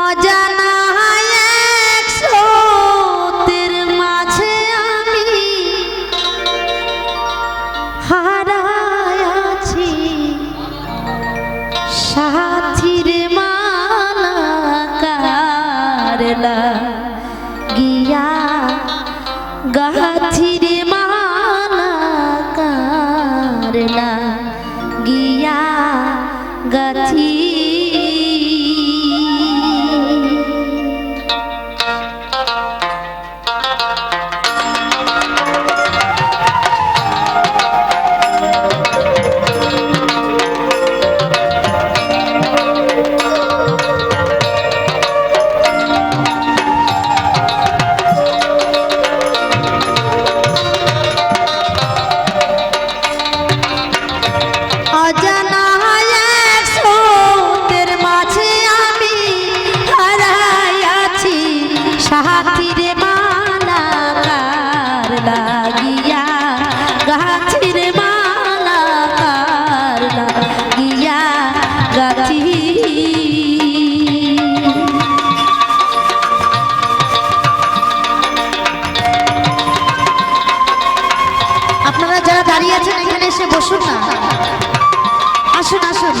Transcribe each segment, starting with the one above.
অজানা এক স্রোতের মাঝে আমি হারায় আছি। সাথীর মালা গিয়া গাছি দাঁড়িয়ে আছেন এখানে এসে বসুন না। আসুন আসুন।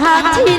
哈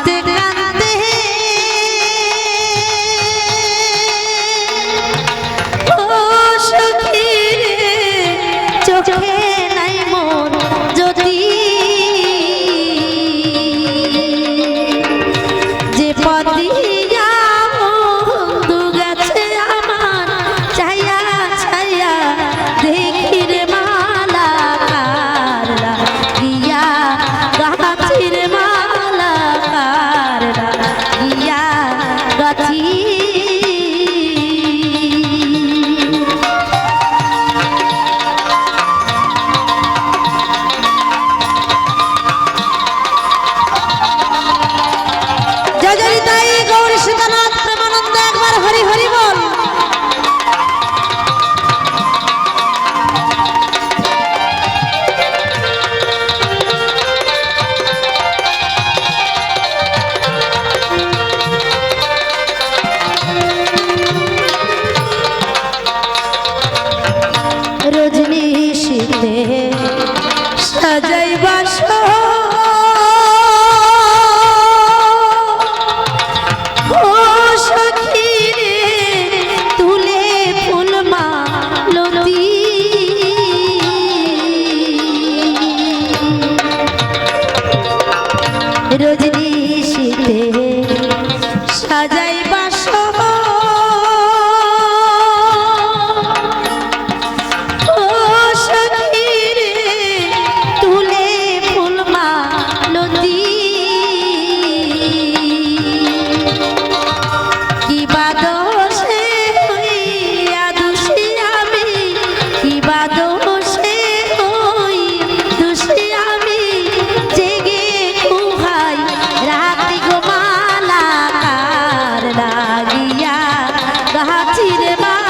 take রোজ রে